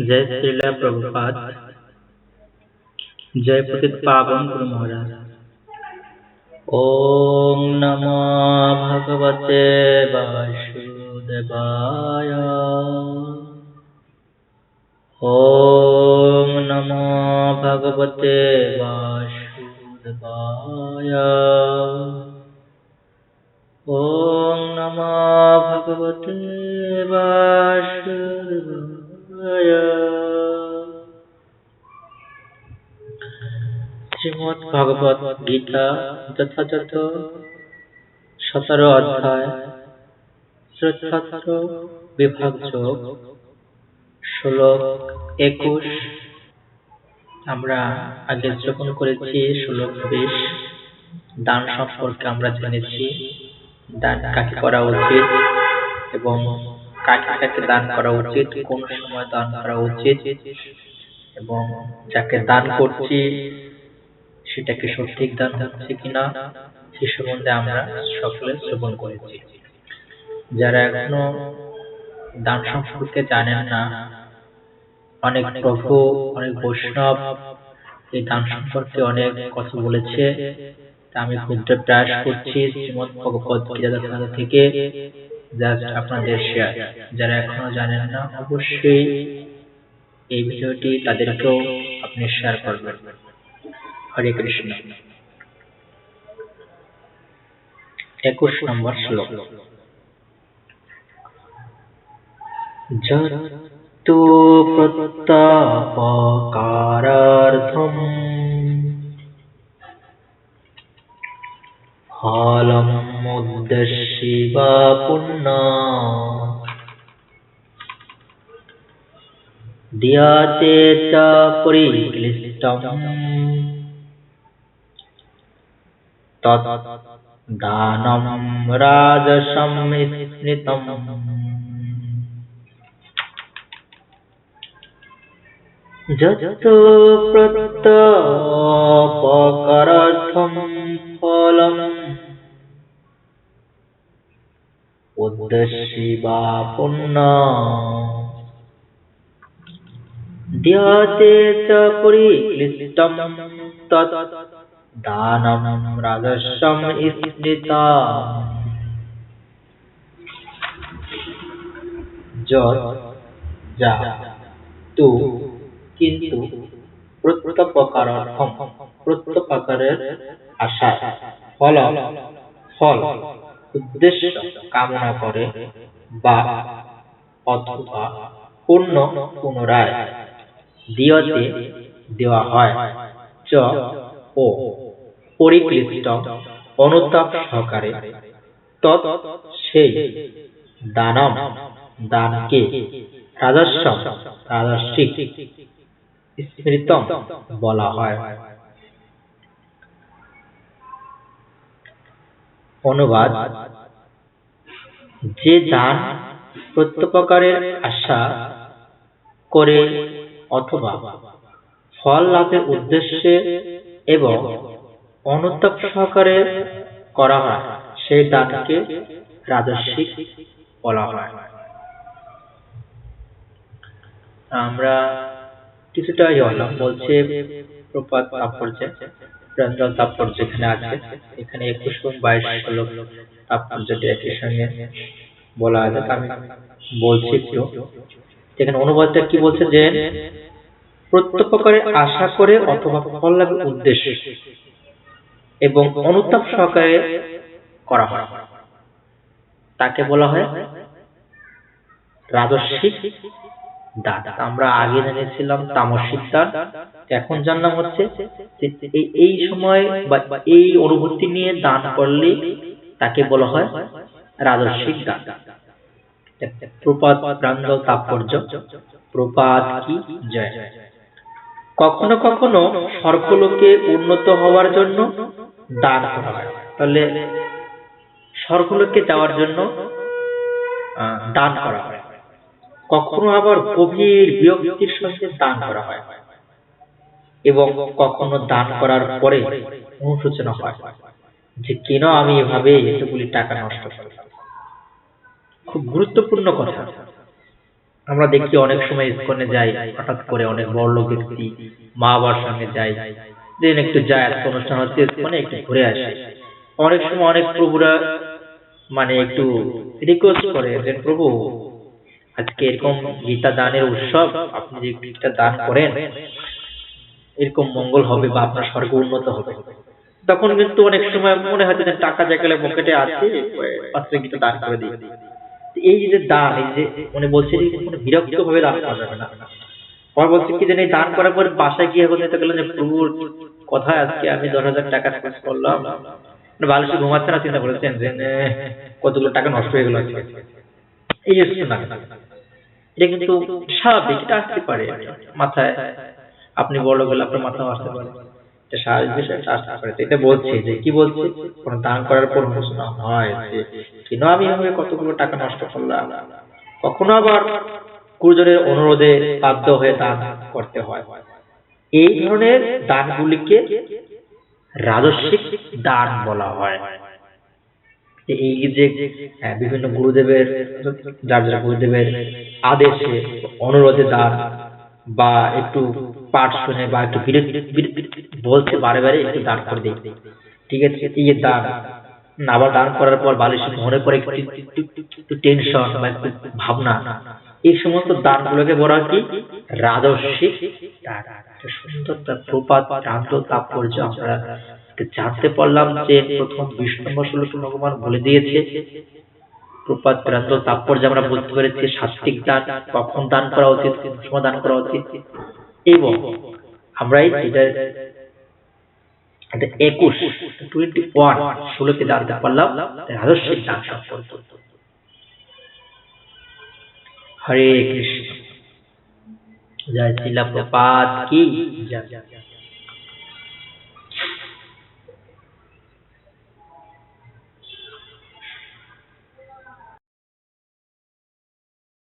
जय श्रीला प्रभुपाद जय पतित पावन गुरु महाराज ओम नमो भगवते वासुदेवाय ओम नमो भगवते वासुदेवाय ओम नमो भगवते वासुदेवाय শ্রীমদ ভগবত গীতা যথাযথ সতেরো অধ্যায় বিভাগ যোগ, শ্লোক একুশ। আমরা আগে যখন করেছি, শ্লোক বিশ। দান সম্পর্কে আমরা জেনেছি। দান কাকে করা উচিত? এবং কাকে কাকে দান করা উচিত, কোন সময় দান করা উচিত। এবং যাকে দান করছি সেটা কি সঠিক দান হচ্ছে কিনা, সে সম্বন্ধে আমরা সকলে শ্রবণ করেছি। যারা এখনও দান সম্পর্কে জানেন না, অনেক প্রভু, অনেক বৈষ্ণব এই দান সম্পর্কে অনেক কথা বলেছে। আমি ক্ষুদ্র প্রয়াস করছি, শ্রীমদ ভগবত গীতা থেকে। জাস্ট আপনাদের শেয়ার যারা এখনও জানেন না, অবশ্যই এই ভিডিওটি তাদেরকেও আপনি শেয়ার করবেন। হরে কৃষ্ণ। একুশ নম্বর শ্লোক। যত্তু প্রত্যাপকারার্থম ফলমুদ্দেশ্যি বা পুণ্য। দিয়াতে চ পরিক্লিষ্টম। তদানম রাজসম্মিশ্রিতম যত প্রত্যপকরার্থম ফলম। উদ্দেশ্যি বা পুণ্য। ধ্যাতে চ পরিক্লিষ্টম তৎ। দানম রাজস্বম স্মৃতা যা তু কিন্তু প্রত্যপকারার্থম প্রত্যপকারের আশা ফল ফল। উদ্দেশ্য কামনা করে বা অথবা পূর্ণ পুনরায় দিয়তে দেওয়া হয়। চ ও পরিক্লিষ্ট অনুতাপ সহকারে তৎ সেই দানম দানকে রাজস্ব রাজস্বিক, স্মৃতম বলা হয়। অনুবাদ, যে দান প্রত্যপকারের আশা করে অথবা ফল লাভের উদ্দেশ্যে এবং অনুতাপ সহকারে করা হয়, সেই দানকে রাজস্বিক বলা হয়। আমরা কিছুটা বলছে, প্রপাত তাৎপর্যে। প্রাঞ্জল তাৎপর্য এখানে আছে। এখানে একুশ এবং বাইশ শ্লোক তাৎপর্যটি একই সঙ্গে বলা আছে আমি বলছি একটু। এখানে অনুবাদটা কি বলছে যে, প্রত্যপকারে আশা করে অথবা ফল লাভের উদ্দেশ্য এবং অনুতাপ সহকারে করা হয়। তাকে বলা হয় রাজস্বিক দান আমরা আগে জেনেছিলাম তামসিক দান এখন জানলাম হচ্ছে এই সময় বা এই অনুভূতি নিয়ে দান করলে তাকে বলা হয় রাজস্বিক দান প্রপাত প্রাঞ্জল তাৎপর্য। প্রপাত কি? জয়। কখনো কখনো স্বর্গলোকে উন্নত হওয়ার জন্য দান করা হয়। তাহলে স্বর্গলোকে যাওয়ার জন্য দান করা হয়। কখনো আবার গভীর বিরক্তির সঙ্গে দান করা হয় এবং কখনো দান করার পরে অনুশোচনা হয় যে কেন আমি এভাবে এতগুলি টাকা নষ্ট করলাম। খুব গুরুত্বপূর্ণ কথা। আমরা দেখি অনেক সময় ইস্কনে যাই, হঠাৎ করে অনেক বড় লোক ব্যক্তি মা বাবার সঙ্গে যাই দিন একটু যায় আজকে অনুষ্ঠান হচ্ছে, ইস্কনে একটু ঘুরে আসে। অনেক সময় অনেক প্রভুরা মানে একটু রিকোয়েস্ট করে যে, প্রভু আজকে এরকম গীতা দানের উৎসব, আপনি যে গীতা দান করেন, এরকম মঙ্গল হবে বা আপনার স্বর্গ উন্নত হবে। তখন কিন্তু অনেক সময় মনে হয় যে টাকা জায়গায় পকেটে আছে, পাত্রে গীতা দান করে দিই। এই যে দান, এই যে মানে বলছে যে কোনো বিরক্ত ভাবে দান করা যাবে না। আমার বলছে কি এই দান করার পর বাসায় গিয়ে এখন যেতে গেলেন যে প্রভুর কথা আজকে আমি দশ হাজার টাকা খরচ করলাম। মানে বালিশে ঘুমাচ্ছে না, চিন্তা করেছেন যে কতগুলো টাকা নষ্ট হয়ে গেল আজকে। এই না এটা কিন্তু স্বাভাবিক, এটা আসতে পারে মাথায়। আপনি বড় গেলে আপনার মাথাও আসতে পারে। এটা স্বাভাবিক বিষয়, এটা আসতে পারে। এটা যে, কি দান করার পর হয় যে, কেন আমি এভাবে কতগুলো টাকা নষ্ট করলাম? কখনো আবার গুরুজনের অনুরোধে বাধ্য হয়ে দান করতে হয়। এই ধরনের দানগুলিকে রাজস্বিক দান বলা হয়। এই যে বিভিন্ন গুরুদেবের, যার যার গুরুদেবের আদেশে অনুরোধে দান বা একটু পাঠ শুনে বা একটু বলছে বারে বারে একটু দান করে দিই ঠিক আছে? এই যে দান আবার দান করার পর বালিশ মনে করে একটু টেনশন বা একটু ভাবনা, এই সমস্ত দানগুলোকে বলা হয় কি? রাজস্বিক দান। সুন্দর প্রপাত ক্রান্ত তাৎপর্য আমরা জানতে পারলাম যে প্রথম বিশ নম্বর ভগবান বলে দিয়েছে, প্রপাত ক্রান্ত তাৎপর্য আমরা বুঝতে পেরেছি সাত্বিক দান, কখন দান করা উচিত, কোন সময় দান করা উচিত। এবং আমরা এই এটা এটা একুশ টোয়েন্টি ওয়ান ষোলোকে জানতে পারলাম রাজস্বিক দান সম্পর্কে। হরে কৃষ্ণ। জয় শিলা প্রপাত কি? জয়